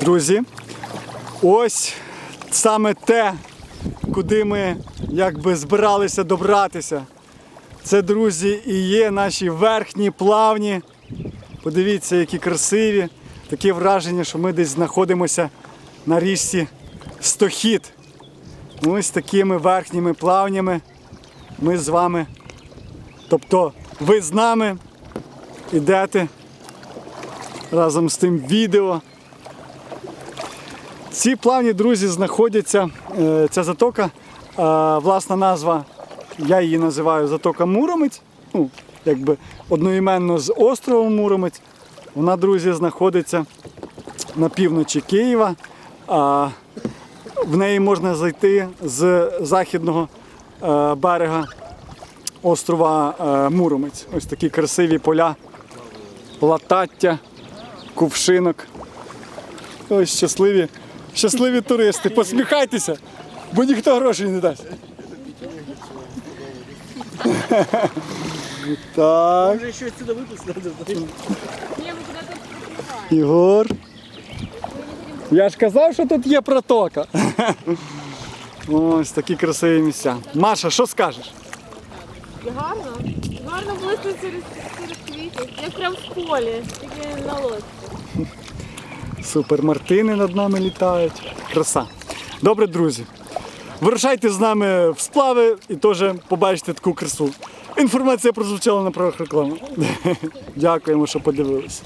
Друзі, ось саме те, куди ми якби збиралися добратися. Це, друзі, і є наші верхні плавні. Подивіться, які красиві. Таке враження, що ми десь знаходимося на річці Стохід. Ось такими верхніми плавнями ми з вами. Тобто ви з нами йдете разом з тим відео. Ці плавні друзі знаходяться, е, ця затока, власна назва, я її називаю затока Муромець, ну, якби одноіменно з островом Муромець. Вона, друзі, знаходиться на півночі Києва. В неї можна зайти з західного е, берега острова е, Муромець. Ось такі красиві поля, латаття, кувшинок. Ось щасливі, щасливі туристи. Посміхайтеся, бо ніхто грошей не дасть. Так, Уже еще отсюда выпуск надо. знаешь. Не, вы куда-то прикрываете. Ігор. Я ж казав, що тут є протока. Ось такі красиві місця. Маша, що скажеш? І гарно. Гарно було тут серед, серед квітів. Як прям в полі, тільки на лодці. Супер Мартини над нами літають. Краса. Добре, друзі. Вирушайте з нами в сплави і теж побачите таку красу. Інформація прозвучала на правах реклами. Дякуємо, що подивилися.